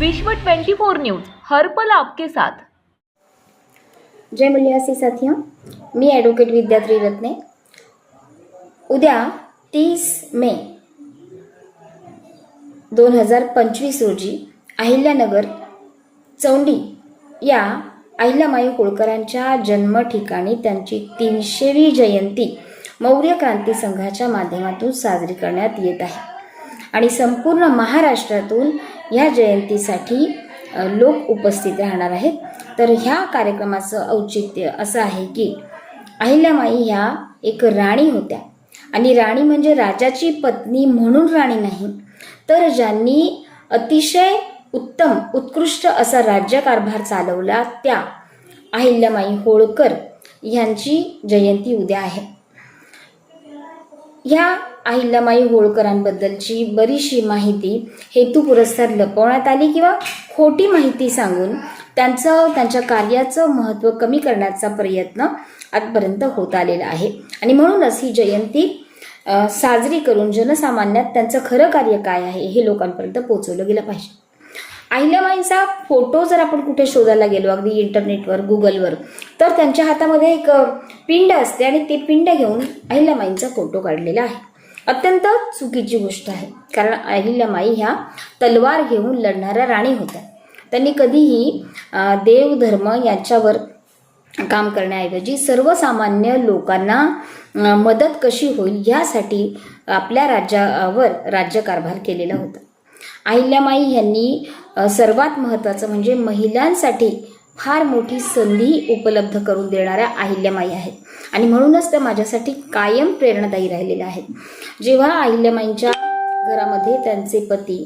विश्व 24 न्यूज हर पल आपके साथ. जय मूल्यवासी साथियों मी ॲडव्होकेट विद्या त्रिरत्ने उद्या तीस मे दोन हजार पंचवीस रोजी अहिल्यानगर चौंडी या अहिल्यामाई होळकरांच्या जन्म ठिकाणी त्यांची तीनशेवी जयंती मौर्य क्रांती संघाच्या माध्यमातून साजरी करण्यात येत आहे. आणि संपूर्ण महाराष्ट्रातून ह्या जयंतीसाठी लोक उपस्थित राहणार आहेत. तर ह्या कार्यक्रमाचं औचित्य असं आहे की अहिल्यामाई ह्या एक राणी होत्या. आणि राणी म्हणजे राजाची पत्नी म्हणून राणी नाही तर ज्यांनी अतिशय उत्तम उत्कृष्ट असा राज्यकारभार चालवला त्या अहिल्यामाई होळकर ह्यांची जयंती उद्या आहे. ह्या अहिल्यामाई होळकरांबद्दलची बरीचशी माहिती हेतू पुरस्कार लपवण्यात आली किंवा खोटी माहिती सांगून त्यांचं त्यांच्या कार्याचं महत्त्व कमी करण्याचा प्रयत्न आजपर्यंत होत आलेला आहे. आणि म्हणूनच ही जयंती साजरी करून जनसामान्यात त्यांचं खरं कार्य काय आहे हे लोकांपर्यंत पोहोचवलं गेलं पाहिजे. अहिल्याबाईंचा फोटो जर आपण कुठे शोधायला गेलो अगदी इंटरनेटवर गुगलवर तर त्यांच्या हातामध्ये एक पिंड असते आणि ते पिंड घेऊन अहिल्याबाईंचा फोटो काढलेला आहे. अत्यंत चुकीची गोष्ट आहे कारण अहिल्यामाई ह्या तलवार घेऊन लढणाऱ्या राणी होत्या. त्यांनी कधीही देवधर्म देव धर्म यांच्यावर काम करण्याऐवजी सर्वसामान्य लोकांना मदत कशी होईल यासाठी आपल्या राज्यावर राज्यकारभार केलेला होता. अहिल्यामाई यांनी सर्वात महत्त्वाचं म्हणजे महिलांसाठी फार मोठी संधी उपलब्ध करून देणाऱ्या अहिल्यामाई आहेत. आणि म्हणूनच त्या माझ्यासाठी कायम प्रेरणादायी राहिलेल्या आहेत. जेव्हा अहिल्यामाईंच्या घरामध्ये त्यांचे पती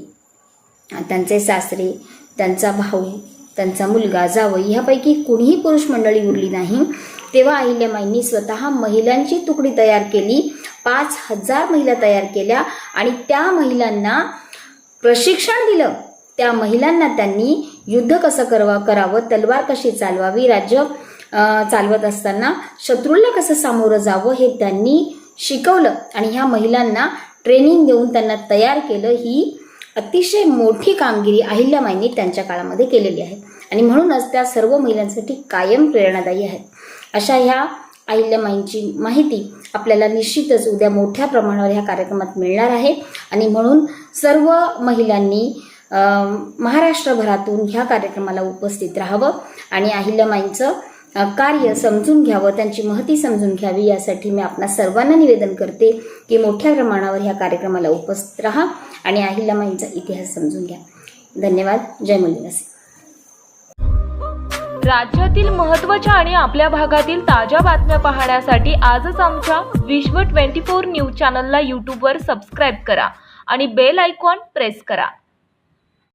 त्यांचे सासरे त्यांचा भाऊ त्यांचा मुलगा जावई ह्यापैकी कुणीही पुरुष मंडळी उरली नाही तेव्हा अहिल्यामाईंनी स्वतः महिलांची तुकडी तयार केली पाच हजार महिला तयार केल्या आणि त्या महिलांना प्रशिक्षण दिलं. त्या महिलांना त्यांनी युद्ध कसं करवा करावं तलवार कशी चालवावी राज्य चालवत असताना शत्रूला कसं सामोरं जावं हे त्यांनी शिकवलं. आणि ह्या महिलांना ट्रेनिंग देऊन त्यांना तयार केलं ही अतिशय मोठी कामगिरी अहिल्यामाईंनी त्यांच्या काळामध्ये केलेली आहे. आणि म्हणूनच त्या सर्व महिलांसाठी कायम प्रेरणादायी आहेत. अशा ह्या अहिल्यामाईंची माहिती आपल्याला निश्चितच उद्या मोठ्या प्रमाणावर ह्या कार्यक्रमात मिळणार आहे. आणि म्हणून सर्व महिलांनी महाराष्ट्रभरातून ह्या कार्यक्रमाला उपस्थित राहावं आणि अहिल्यामाईंचं कार्य समजून घ्यावं त्यांची महती समजून घ्यावी यासाठी मी आपणा सर्वांना निवेदन करते की मोठ्या प्रमाणावर ह्या कार्यक्रमाला उपस्थित राहा आणि अहिल्यामाईंचा इतिहास समजून घ्या. धन्यवाद. जय मुलीवासी राज्यातील महत्त्वाच्या आणि आपल्या भागातील ताज्या बातम्या पाहण्यासाठी आजच आमच्या विश्व 24 न्यूज चॅनलला यूट्यूबवर सबस्क्राईब करा आणि बेल आयकॉन प्रेस करा.